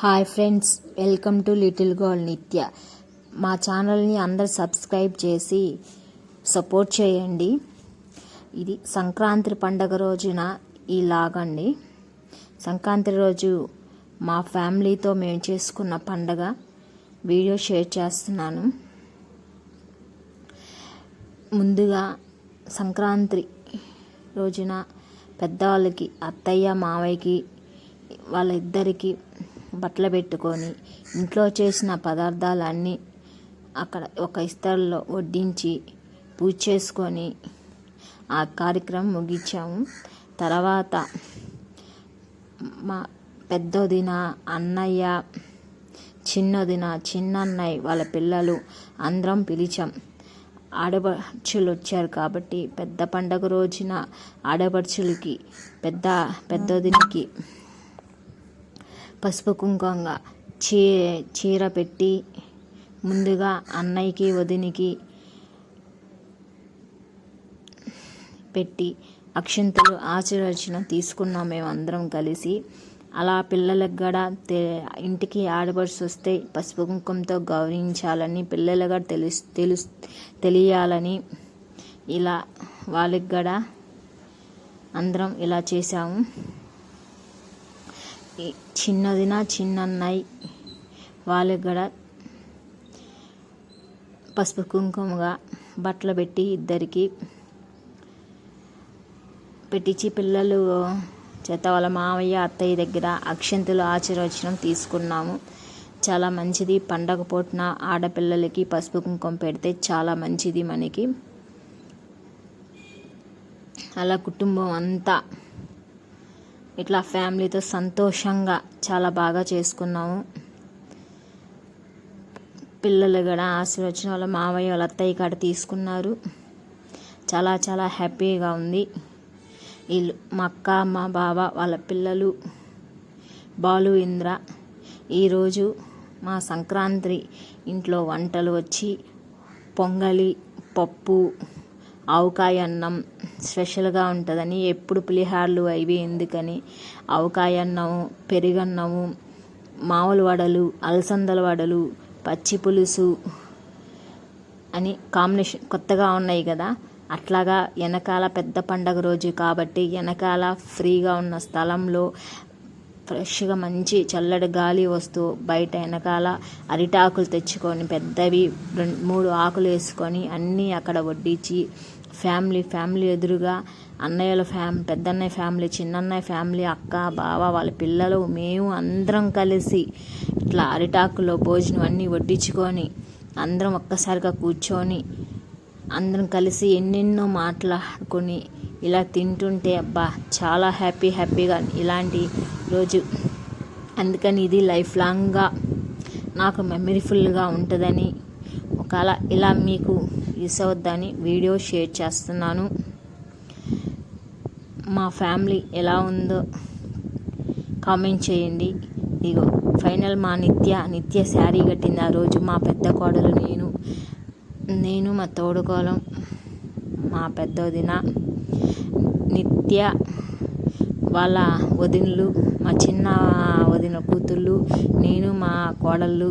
Hi friends welcome to little girl Nithya. మా ఛానల్ని అందరు సబ్స్క్రైబ్ చేసి సపోర్ట్ చేయండి. ఇది సంక్రాంతి పండగ రోజున ఇలాగండి. సంక్రాంతి రోజు మా ఫ్యామిలీతో మేము చేసుకున్న పండగ. వీడియో షేర్ చేస్తున్నాను. ముందుగా సంక్రాంతి రోజున పెద్దవాళ్ళకి అత్తయ్య మావయ్యకి వాళ్ళిద్దరికి బట్టలు పెట్టుకొని ఇంట్లో చేసిన పదార్థాలన్నీ అక్కడ ఒక ఇస్తరులో వడ్డించి పూజ చేసుకొని ఆ కార్యక్రమం ముగించాము. తర్వాత మా పెద్దదిన అన్నయ్య చిన్నదిన చిన్నన్నయ్య వాళ్ళ పిల్లలు అందరం పిలిచాం. ఆడపడుచులు వచ్చారు కాబట్టి పెద్ద పండగ రోజున ఆడపడుచులకి పెద్ద పెద్దదినికి పసుపు కుంకుమంగా చీ చీర పెట్టి ముందుగా అన్నయ్యకి వదినికి పెట్టి అక్షంతలు ఆశీర్వచన తీసుకున్నాం మేము అందరం కలిసి. అలా పిల్లలకు కూడా ఇంటికి ఆడపడుచు వస్తే పసుపు కుంకుమతో గౌరవించాలని పిల్లలు కూడా తెలుసు తెలుసు తెలియాలని ఇలా వాళ్ళకి కూడా అందరం ఇలా చేసాము చిన్నదిన చిన్నన్నయ్య వాళ్ళకి కూడా పసుపు కుంకుమగా బట్టలు పెట్టి ఇద్దరికి పెట్టించి పిల్లలు చేత వాళ్ళ మావయ్య అత్తయ్య దగ్గర అక్షంతులు ఆశీర్వచనం తీసుకున్నాము. చాలా మంచిది. పండగ పూటన ఆడపిల్లలకి పసుపు కుంకుమ పెడితే చాలా మంచిది మనకి. అలా కుటుంబం అంతా ఇట్లా ఫ్యామిలీతో సంతోషంగా చాలా బాగా చేసుకున్నాము. పిల్లలు కూడా ఆశీర్వచనం వాళ్ళ మావయ్య వాళ్ళ అత్తయ్య కాడ తీసుకున్నారు. చాలా చాలా హ్యాపీగా ఉంది. వీళ్ళు మా అక్క మా బావ వాళ్ళ పిల్లలు బాలు ఇంద్ర. ఈరోజు మా సంక్రాంతి ఇంట్లో వంటలు వచ్చి పొంగలి పప్పు ఆవకాయ అన్నం స్పెషల్గా ఉంటుందని ఎప్పుడు పులిహార్లు అవి ఎందుకని ఆవకాయ అన్నము పెరుగన్నము మామూలు వడలు అలసందల వడలు పచ్చి పులుసు అని కాంబినేషన్ కొత్తగా ఉన్నాయి కదా. అట్లాగా వెనకాల పెద్ద పండగ రోజు కాబట్టి వెనకాల ఫ్రీగా ఉన్న స్థలంలో ఫ్రెష్గా మంచి చల్లటి గాలి వస్తూ బయట వెనకాల అరిటాకులు తెచ్చుకొని పెద్దవి రెండు మూడు ఆకులు వేసుకొని అన్నీ అక్కడ వడ్డించి ఫ్యామిలీ ఫ్యామిలీ ఎదురుగా అన్నయ్యల ఫ్యామ్ పెద్దన్నయ్య ఫ్యామిలీ చిన్నన్నయ్య ఫ్యామిలీ అక్క బావ వాళ్ళ పిల్లలు మేము అందరం కలిసి ఇట్లా అరిటాకులో భోజనం అన్నీ వడ్డించుకొని అందరం ఒక్కసారిగా కూర్చొని అందరం కలిసి ఎన్నెన్నో మాట్లాడుకొని ఇలా తింటుంటే అబ్బా చాలా హ్యాపీ హ్యాపీగా ఇలాంటి రోజు. అందుకని ఇది లైఫ్ లాంగ్గా నాకు మెమరీఫుల్గా ఉంటుందని ఒకవేళ ఇలా మీకు యూస్ అవద్దని వీడియో షేర్ చేస్తున్నాను. మా ఫ్యామిలీ ఎలా ఉందో కామెంట్ చేయండి. ఇగో ఫైనల్ మా నిత్య నిత్య శారీ కట్టింది ఆ రోజు మా పెద్ద కోడలు నేను. నేను మా తోడుకోలం. మా పెద్ద వదిన నిత్య వాళ్ళ వదినలు మా చిన్న వదిన కూతుళ్ళు నేను మా కోడళ్ళు.